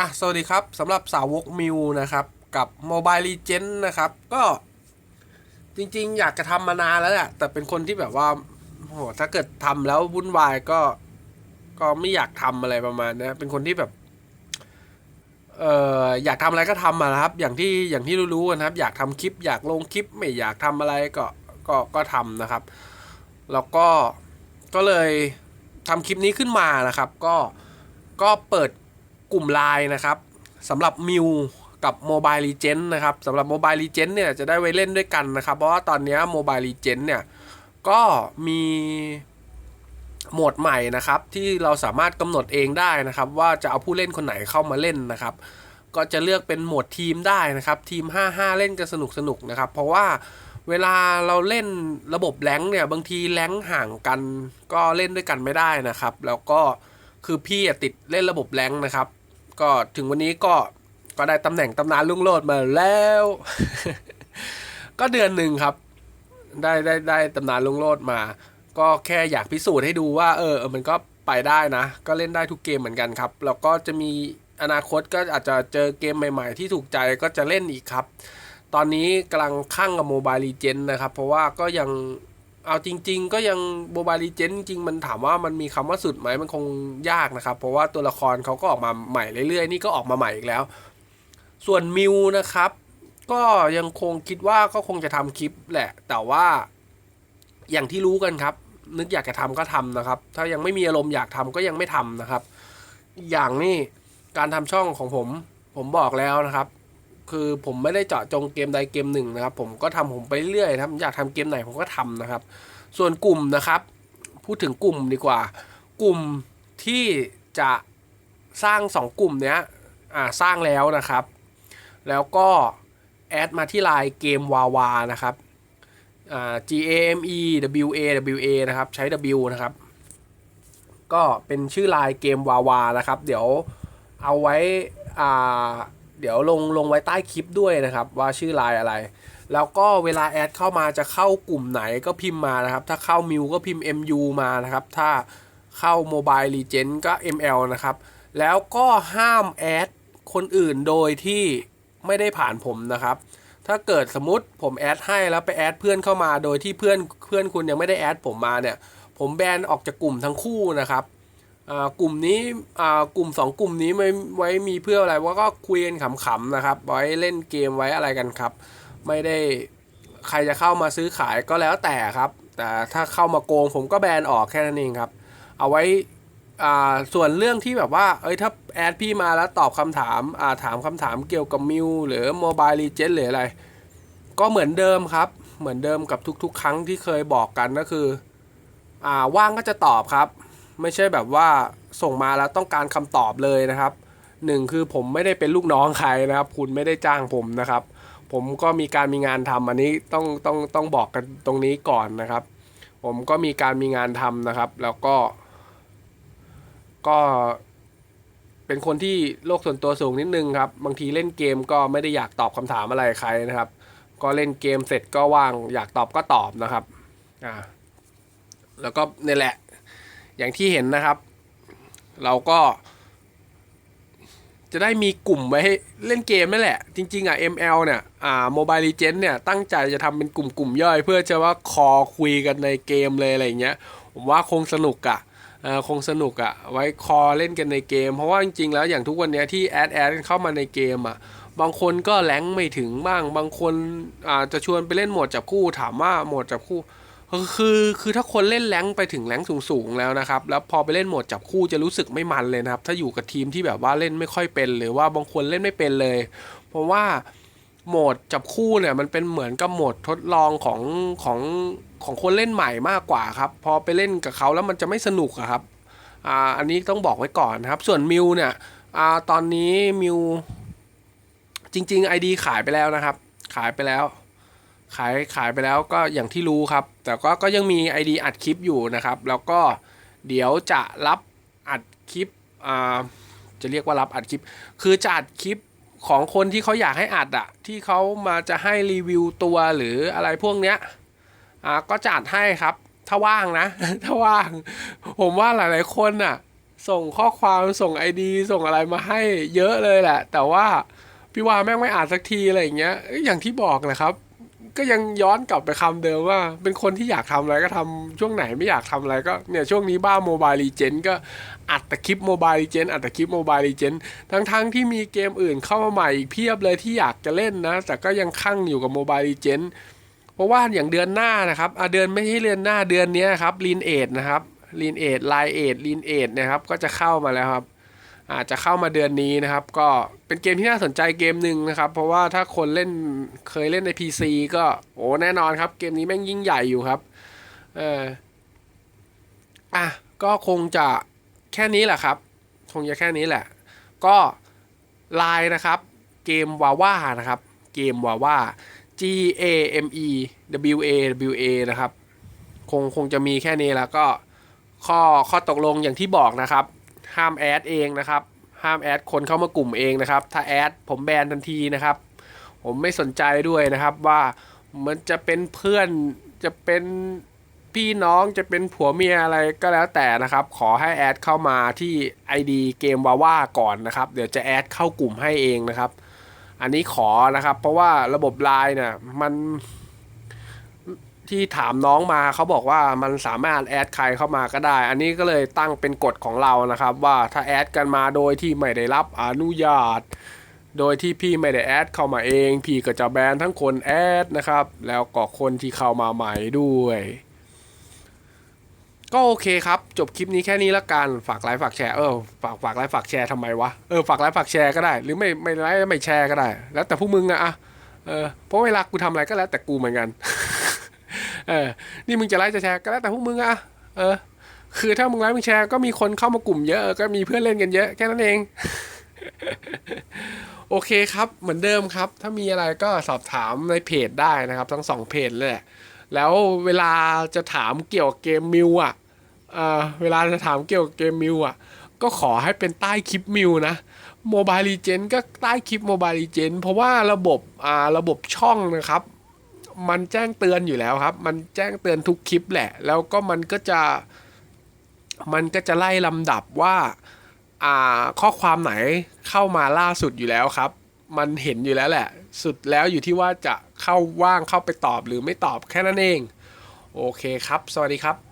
อะสวัสดีครับสำหรับสาวกมิวนะครับ กับ Mobile Legend นะครับ ก็จริงๆ อยากจะทำมานานแล้วแหละแต่เป็นคนที่แบบว่าโหถ้าเกิดทำแล้ววุ่นวายก็ ก็ไม่อยากทำอะไรประมาณนี้เป็นคนที่แบบ เอ่ออยากทำอะไรก็ทำมานะครับ อย่างที่อย่างที่รู้ๆกันครับ อยากทำคลิป อยากลงคลิป ไม่อยากทำอะไรก็ก็ก็ทำนะครับ แล้วก็ก็เลยทำคลิปนี้ขึ้นมานะครับ ก็ก็เปิด กลุ่มไลน์นะครับสำหรับมิวกับ Mobile Legend นะครับสำหรับ Mobile Legend เนี่ยจะได้ไว้เล่นด้วยกันนะครับ เพราะว่าตอนนี้ Mobile Legend เนี่ยก็มีโหมดใหม่นะครับที่เราสามารถกำหนดเองได้นะครับ ว่าจะเอาผู้เล่นคนไหนเข้ามาเล่นนะครับ ก็จะเลือกเป็นโหมดทีมได้นะครับ ทีม 5-5 เล่นกันสนุกสนุกนะครับ เพราะว่าเวลาเราเล่นระบบแรงเนี่ยบางทีแรงห่างกันก็เล่นด้วยกันไม่ได้นะครับ แล้วก็คือพี่ติดเล่นระบบแรงนะครับ ก็ถึงวันนี้ก็ก็ได้ตำแหน่งตำนานลุงโลดมาแล้ว ก็เดือนหนึ่งครับ ได้ได้ได้ตำนานลุงโลดมา ก็แค่อยากพิสูจน์ให้ดูว่าเออเออมันก็ไปได้นะ ก็เล่นได้ทุกเกมเหมือนกันครับ แล้วก็จะมีอนาคตก็อาจจะเจอเกมใหม่ ๆ ที่ถูกใจก็จะเล่นอีกครับ ตอนนี้กำลังข้างกับโมบายลีเจนนะครับ เพราะว่าก็ยัง เอาจริง ๆ ก็ยังโมบายลีเจนจริงมันถามว่ามันมีคำว่าสุดไหมมันคงยากนะครับ เพราะว่าตัวละครเขาก็ออกมาใหม่เรื่อยๆ นี่ก็ออกมาใหม่อีกแล้ว ส่วนมิวนะครับ ก็ยังคงคิดว่าก็คงจะทำคลิปแหละ แต่ว่า อย่างที่รู้กันครับ นึกอยากจะทำก็ทำนะครับ ถ้ายังไม่มีอารมณ์อยากทำก็ยังไม่ทำนะครับอีกอย่างนี่การทำช่องของผม ผมบอกแล้วนะครับ คือผมไม่ได้เจาะจงเกมใดเกมหนึ่งนะครับ ผมก็ทำผมไปเรื่อยนะครับอยากทำเกมไหนผมก็ทำนะครับ ส่วนกลุ่มนะครับ พูดถึงกลุ่มดีกว่า กลุ่มที่จะสร้างสองกลุ่มเนี้ยอ่าสร้างแล้วนะครับ แล้วก็แอดมาที่ไลน์เกมวาวานะครับอ่า G A M E W A W A นะครับ ใช้ W นะครับ ก็เป็นชื่อไลน์เกมวาวานะครับ เดี๋ยวเอาไว้อ่า เดี๋ยวลงลงไว้ใต้คลิปด้วยนะครับ ว่าชื่อไลน์อะไร แล้วก็เวลาแอดเข้ามาจะเข้ากลุ่มไหนก็พิมพ์มานะครับ ถ้าเข้ามิวก็พิมพ์ MU มานะครับ ถ้าเข้า Mobile Legend ก็ ML นะครับ แล้วก็ห้ามแอดคนอื่นโดยที่ไม่ได้ผ่านผมนะครับ ถ้าเกิดสมมติผมแอดให้แล้วไปแอดเพื่อนเข้ามาโดยที่เพื่อนเพื่อนคุณยังไม่ได้แอดผมมาเนี่ย ผมแบนออกจากกลุ่มทั้งคู่นะครับ กลุ่มนี้อ่ากลุ่มสองกลุ่มนี้ไม่ไว้มีเพื่ออะไรว่าก็คุยกันขำๆนะครับ ไว้เล่นเกมไว้อะไรกันครับ ไม่ได้ใครจะเข้ามาซื้อขายก็แล้วแต่ครับ แต่ถ้าเข้ามาโกงผมก็แบนออกแค่นั้นเองครับ เอาไว้อ่าส่วนเรื่องที่แบบว่า เอ้ยถ้าแอดพี่มาแล้วตอบคำถามอ่าถามคำถามเกี่ยวกับมิวหรือ Mobile Legends หรืออะไร ก็เหมือนเดิมครับ เหมือนเดิมกับทุกๆ ครั้งที่เคยบอกกันก็คืออ่าว่างก็จะตอบครับ ไม่ใช่แบบว่าส่งมาแล้วต้องการคำตอบเลยนะครับหนึ่งคือผมไม่ได้เป็นลูกน้องใครนะครับ คุณไม่ได้จ้างผมนะครับ ผมก็มีการมีงานทำอันนี้ต้องต้องต้องบอกกันตรงนี้ก่อนนะครับ ผมก็มีการมีงานทำนะครับ แล้วก็ ก็เป็นคนที่โลกส่วนตัวสูงนิดนึงครับ บางทีเล่นเกมก็ไม่ได้อยากตอบคำถามอะไรใครนะครับ ก็เล่นเกมเสร็จก็ว่างอยากตอบก็ตอบนะครับอ่าแล้วก็นี่แหละ อย่างที่เห็นนะครับ เราก็ จะได้มีกลุ่มไว้ให้เล่นเกมนั่นแหละ จริง ๆ อะ ML เนี่ยอ่า Mobile Legend เนี่ย ตั้งใจจะทำเป็นกลุ่มกลุ่มย่อย เพื่อจะว่าคอคุยกันในเกมเลยอะไรเงี้ย ผมว่าคงสนุกอะเอ่อคงสนุกอะ ไว้คอเล่นกันในเกม เพราะว่าจริงๆแล้วอย่างทุกวันเนี้ยที่แอดแอดเข้ามาในเกมอะ บางคนก็แรงไม่ถึงบ้าง บางคนอ่าจะชวนไปเล่นโหมดจับคู่ถามว่าโหมดจับคู่ คือคือถ้าคนเล่นแรงไปถึงแรงค์สูงๆแล้วนะครับแล้วพอไปเล่นโหมดจับคู่จะรู้สึกไม่มันเลยนะครับ ถ้าอยู่กับทีมที่แบบว่าเล่นไม่ค่อยเป็น หรือว่าบางคนเล่นไม่เป็นเลย เพราะว่าโหมดจับคู่เนี่ยมันเป็นเหมือนกับโหมดทดลองของของของคนเล่นใหม่มากกว่าครับ พอไปเล่นกับเขาแล้วมันจะไม่สนุกครับอ่าอันนี้ต้องบอกไว้ก่อนนะครับ ส่วนมิวเนี่ยอ่าตอนนี้มิวจริงๆ ID ขายไปแล้วนะครับ ขายไปแล้ว ขายขายไปแล้วก็อย่างที่รู้ครับ แต่ก็ก็ยังมี ID อัดคลิปอยู่นะครับ แล้วก็เดี๋ยวจะรับอัดคลิปอ่าจะเรียกว่ารับอัดคลิป คือจะอัดคลิปของคนที่เขาอยากให้อัดอะที่เขามาจะให้รีวิวตัวหรืออะไรพวกเนี้ยอ่าก็จะอัดให้ครับ ถ้าว่างนะ ถ้าว่าง ผมว่าหลายๆคนน่ะส่งข้อความส่งไอดีส่งอะไรมาให้เยอะเลยแหละ แต่ว่าพี่วาแม่งไม่อ่านสักทีอะไรอย่างเงี้ยเอ้ยอย่างที่บอกแหละครับ ก็ยังย้อนกลับไปคำเดิมว่า เป็นคนที่อยากทำอะไรก็ทำช่วงไหนไม่อยากทำอะไรก็เนี่ยช่วงนี้บ้าโมบายลีเจนก็อัดแต่คลิปโมบายลีเจนอัดแต่คลิปโมบายลีเจนทั้งๆทที่มีเกมอื่นเข้ามาใหม่อีกเพียบเลยที่อยากจะเล่นนะ แต่ก็ยังคั่งอยู่กับโมบายลีเจนเพราะว่าอย่างเดือนหน้านะครับเดือนไม่ใช่เดือนหน้าเดือนนี้ครับลีนเอดนะครับลีนเอดไลเอดลีนเอดนะครับก็จะเข้ามาแล้วครับ อาจจะเข้ามาเดือนนี้นะครับ ก็เป็นเกมที่น่าสนใจเกมหนึ่งนะครับ เพราะว่าถ้าคนเล่นเคยเล่นใน PC ก็โอ้แน่นอนครับ เกมนี้แม่งยิ่งใหญ่อยู่ครับเอออะก็คงจะแค่นี้แหละครับ คงจะแค่นี้แหละ ก็ไลน์นะครับ เกมวาว่านะครับ เกมวาว่า G A M E W A W A นะครับ คงคงจะมีแค่นี้แล้วก็ข้อข้อตกลงอย่างที่บอกนะครับ ห้ามแอดเองนะครับ ห้ามแอดคนเข้ามากลุ่มเองนะครับ ถ้าแอดผมแบนทันทีนะครับ ผมไม่สนใจด้วยนะครับว่ามันจะเป็นเพื่อนจะเป็นพี่น้องจะเป็นผัวเมียอะไรก็แล้วแต่นะครับ ขอให้แอดเข้ามาที่ ID เกมวาว่าก่อนนะครับ เดี๋ยวจะแอดเข้ากลุ่มให้เองนะครับ อันนี้ขอนะครับ เพราะว่าระบบไลน์เนี่ยมัน ที่ถามน้องมาเขาบอกว่ามันสามารถแอดใครเข้ามาก็ได้ อันนี้ก็เลยตั้งเป็นกฎของเรานะครับ ว่าถ้าแอดกันมาโดยที่ไม่ได้รับอนุญาต โดยที่พี่ไม่ได้แอดเข้ามาเอง พี่ก็จะแบนทั้งคนแอดนะครับ แล้วก็คนที่เข้ามาใหม่ด้วย ก็โอเคครับ จบคลิปนี้แค่นี้ละกัน ฝากไลค์ฝากแชร์ เออ ฝากฝากไลค์ฝากแชร์ทำไมวะ เออ ฝากไลค์ฝากแชร์ก็ได้ หรือไม่ไม่ไลค์ไม่แชร์ก็ได้ แล้วแต่พวกมึงอะอะเออเพราะเวลากูทำอะไรก็แล้วแต่กูเหมือนกัน เออ นี่มึงจะไลค์จะแชร์ก็แล้วแต่พวกมึงอะเออ คือถ้ามึงไลค์มึงแชร์ก็มีคนเข้ามากลุ่มเยอะก็มีเพื่อนเล่นกันเยอะแค่นั้นเอง โอเคครับ เหมือนเดิมครับ ถ้ามีอะไรก็สอบถามในเพจได้นะครับ ทั้งสองเพจเลยแล้วเวลาจะถามเกี่ยวกับเกมมิวอะเออเวลาจะถามเกี่ยวกับเกมมิวอะ ก็ขอให้เป็นใต้คลิปมิวนะโมบายลีเจนก็ใต้คลิปโมบายลีเจนเพราะว่าระบบอ่าระบบช่องนะครับ มันแจ้งเตือนอยู่แล้วครับ มันแจ้งเตือนทุกคลิปแหละ แล้วก็มันก็จะ มันก็จะไล่ลำดับว่า อ่า ข้อความไหนเข้ามาล่าสุดอยู่แล้วครับ มันเห็นอยู่แล้วแหละ สุดแล้วอยู่ที่ว่าจะเข้าว่างเข้าไปตอบหรือไม่ตอบแค่นั้นเอง โอเคครับ สวัสดีครับ